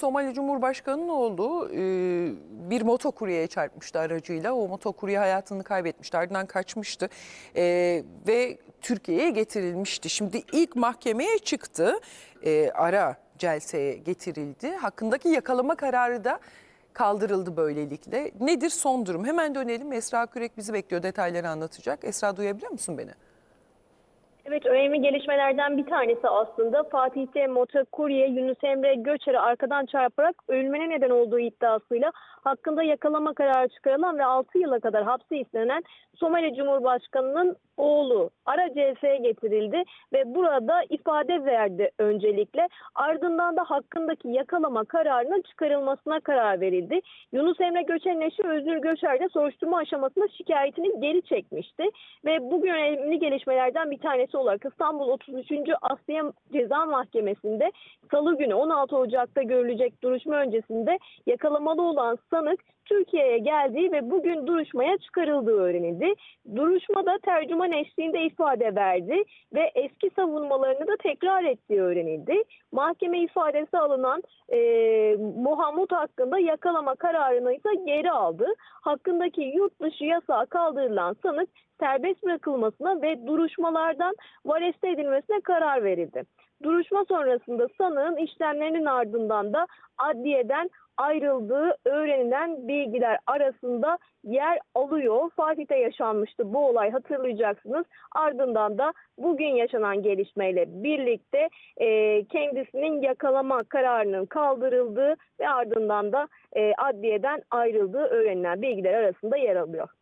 Somali Cumhurbaşkanı'nın oğlu e, bir motokuryeye çarpmıştı aracıyla. O motokurye hayatını kaybetmişti. Ardından kaçmıştı E, ve Türkiye'ye getirilmişti. Şimdi ilk mahkemeye çıktı. E, ara celseye getirildi. Hakkındaki yakalama kararı da kaldırıldı böylelikle. Nedir son durum? Hemen dönelim. Esra Kürek bizi bekliyor. Detayları anlatacak. Esra duyabiliyor musun beni? Evet önemli gelişmelerden bir tanesi aslında Fatih'te motokurye Yunus Emre Göçer'i arkadan çarparak ölümüne neden olduğu iddiasıyla hakkında yakalama kararı çıkarılan ve 6 yıla kadar hapse istenen Somali Cumhurbaşkanı'nın oğlu ara CS'ye getirildi ve burada ifade verdi öncelikle. Ardından da hakkındaki yakalama kararının çıkarılmasına karar verildi. Yunus Emre Göçer'in eşi Özgür Göçer de soruşturma aşamasında şikayetini geri çekmişti. Ve bugün önemli gelişmelerden bir tanesi olarak İstanbul 33. Asliye Ceza Mahkemesi'nde salı günü 16 Ocak'ta görülecek duruşma öncesinde yakalamalı olan sanık Türkiye'ye geldiği ve bugün duruşmaya çıkarıldığı öğrenildi. Duruşmada tercüman eşliğinde ifade verdi ve eski savunmalarını da tekrar ettiği öğrenildi. Mahkeme ifadesi alınan e, Muhammed hakkında yakalama kararını ise geri aldı. Hakkındaki yurt dışı yasağı kaldırılan sanık serbest bırakılmasına ve duruşmalardan vareste edilmesine karar verildi. Duruşma sonrasında sanığın işlemlerinin ardından da adliyeden ayrıldığı öğrenilen bilgiler arasında yer alıyor. Fatih'te yaşanmıştı bu olay hatırlayacaksınız. Ardından da bugün yaşanan gelişmeyle birlikte e, kendisinin yakalama kararının kaldırıldığı ve ardından da e, adliyeden ayrıldığı öğrenilen bilgiler arasında yer alıyor.